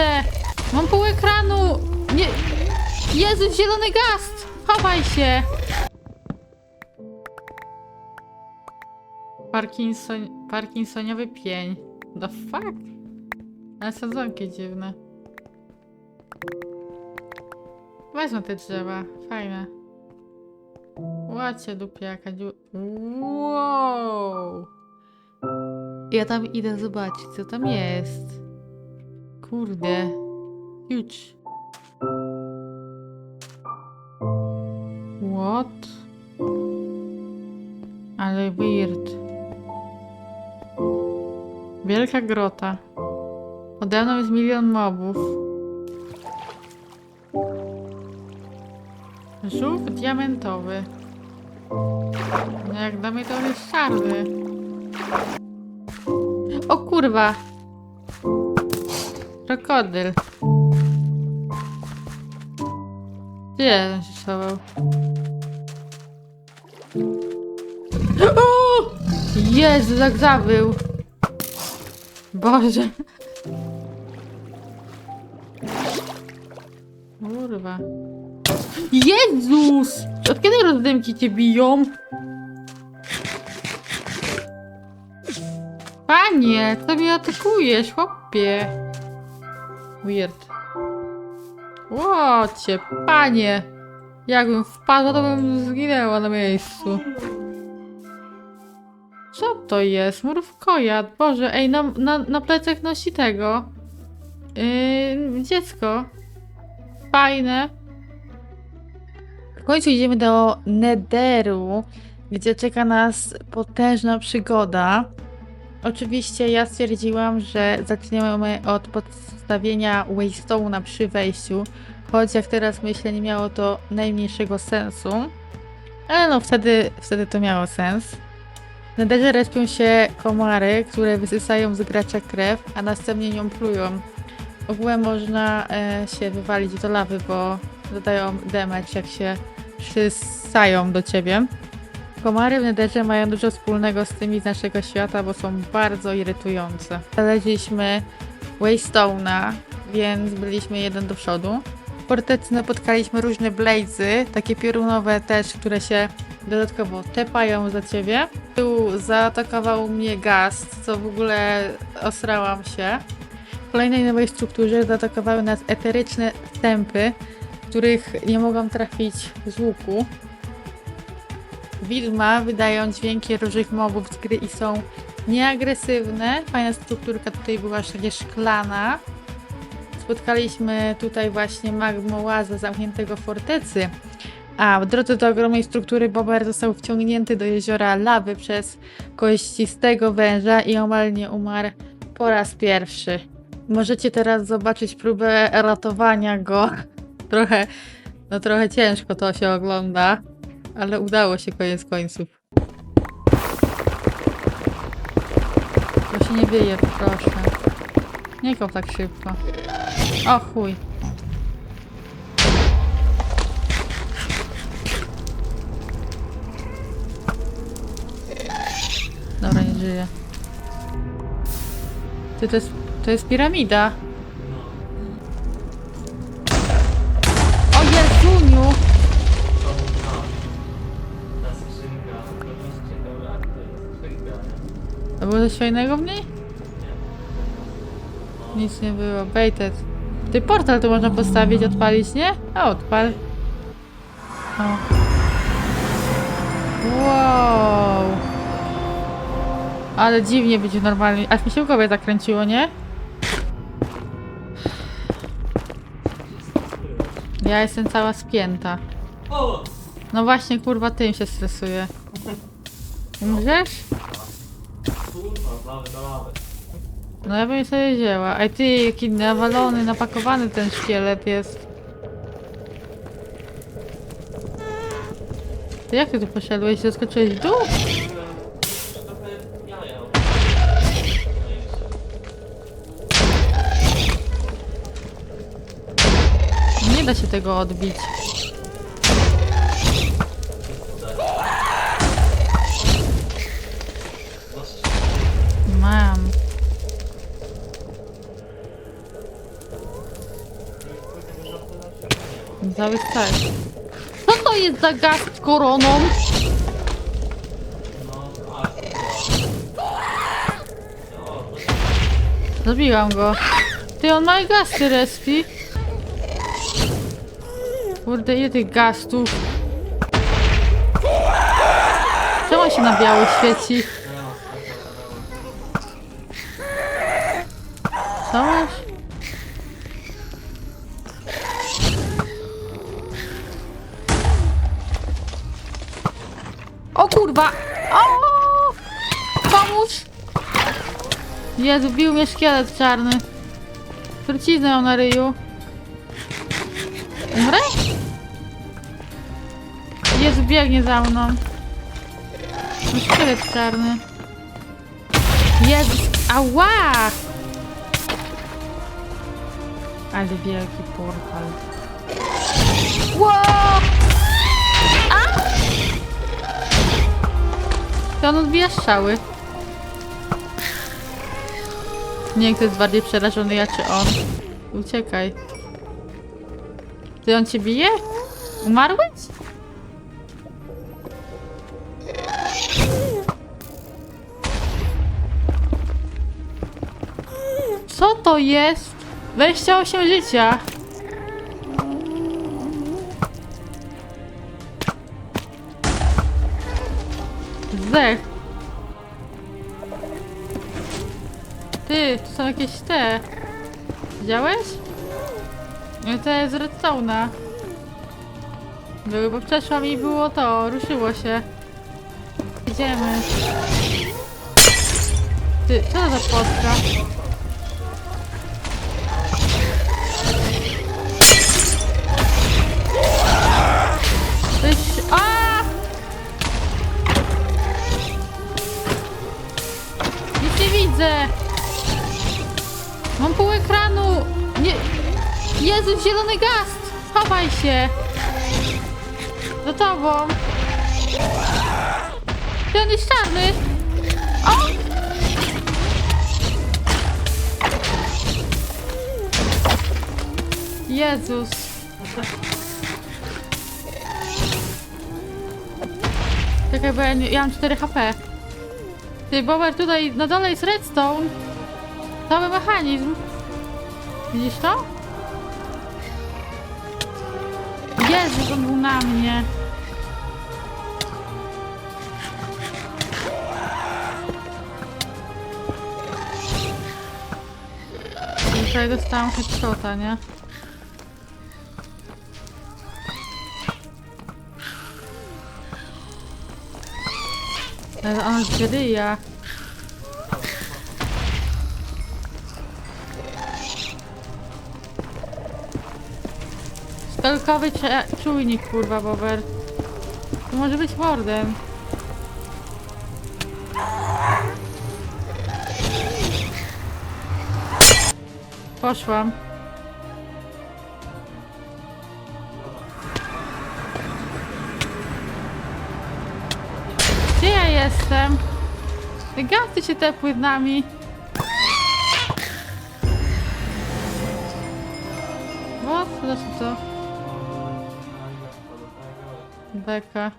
widzę! Mam pół ekranu! Nie... Jezu, zielony gast! Chowaj się! Parkinson... Parkinsoniowy pień. The fuck? Ale sadzonki dziwne. Wezmę te drzewa. Fajne. Łacie dupiaka. Wow! Ja tam idę zobaczyć, co tam jest. Kurde. Huge. What? Ale weird. Wielka grota. Ode mną jest milion mobów. Żółw diamentowy. No jak dla mnie to jest czarny. O kurwa! Krokodyl. Gdzie on się schował? O! Jezu, jak zawył! Boże! Kurwa. Jezus! Od kiedy rozdymki cię biją? Panie, co mnie atakujesz, chłopie? Weird. Łocie, panie! Jakbym wpadła, to bym zginęła na miejscu. Co to jest? Mrówkojad. Boże, ej, na, na, na plecach nosi tego. Yy, dziecko. Fajne. W końcu idziemy do Nederu, gdzie czeka nas potężna przygoda. Oczywiście ja stwierdziłam, że zaczniemy od podstawienia Waystone'a przy wejściu, choć jak teraz myślę nie miało to najmniejszego sensu. Ale no wtedy, wtedy to miało sens. W Nederze respią się komary, które wysysają z gracza krew, a następnie nią plują. Ogółem można e, się wywalić do lawy, bo dodają damage jak się przysają do ciebie. Komary w Nederze mają dużo wspólnego z tymi z naszego świata, bo są bardzo irytujące. Znaleźliśmy Waystone'a, więc byliśmy jeden do przodu. W fortecy napotkaliśmy różne blazy, takie piorunowe też, które się dodatkowo tepają za ciebie. Tu zaatakował mnie gast, co w ogóle osrałam się. W kolejnej nowej strukturze zaatakowały nas eteryczne stępy, których nie mogłam trafić z łuku. Widma wydają dźwięki różnych mobów z gry i są nieagresywne. Fajna strukturka tutaj była szklana. szklana. Spotkaliśmy tutaj właśnie magmołaza zamkniętego fortecy. A w drodze do ogromnej struktury Bober został wciągnięty do jeziora lawy przez kościstego węża i omal nie umarł po raz pierwszy. Możecie teraz zobaczyć próbę ratowania go. Trochę, no trochę ciężko to się ogląda, ale udało się koniec końców. To się nie wyje, proszę. Nie kop tak szybko. O chuj. Dobra, nie żyje. To jest, to jest piramida. Coś fajnego w niej? Nic nie było. Baited. Ty portal tu można postawić, odpalić, nie? A odpal. O. Wow. Ale dziwnie być normalnie. Aż mi się w głowie zakręciło, nie? Ja jestem cała spięta. No właśnie, kurwa, tym się stresuję. Umrzesz? No ja bym sobie wzięła. Ej ty, jaki nawalony, napakowany ten szkielet jest. Ty jak ty tu poszedłeś? Zaskoczyłeś w. Nie da się tego odbić. Cały set. Co to jest za gaz z koroną? Zabiłam go. Ty, on ma gasty respi. Kurde, ile tych gastów. Czemu się na biało świeci? Co masz? Kurwa! O! Pomóż! Jezu, bił mnie szkielet czarny. Truciznę mam na ryju. Umrę? Jezu, biegnie za mną. No szkielet czarny. Jezus, ała! Ale wielki portal. Wow! On odbija strzały. Nie wiem, kto jest bardziej przerażony, ja czy on. Uciekaj. Ty on cię bije? Umarłeś? Co to jest? 28 życia. Zdech. Ty, to są jakieś te. Widziałeś? No to jest redstone'a. Były, bo przeszłam i było to, ruszyło się. Idziemy. Ty, co za postra? Widzę! Mam pół ekranu! Nie... Jezu, zielony gast! Chowaj się! Za tobą! Ten jest czarny! O! Jezus! Czekaj, bo ja, nie, ja mam 4 HP. Ty, Bober, tutaj na dole jest redstone. Cały mechanizm. Widzisz to? Jezu, on był na mnie. Tutaj dostałam headshota, nie? Ale on zryja. Skalkowy cze- czujnik, kurwa, Bober. To może być mordem. Poszłam. jestem. Gasty się te płynami. What? Znaczy to? Beka.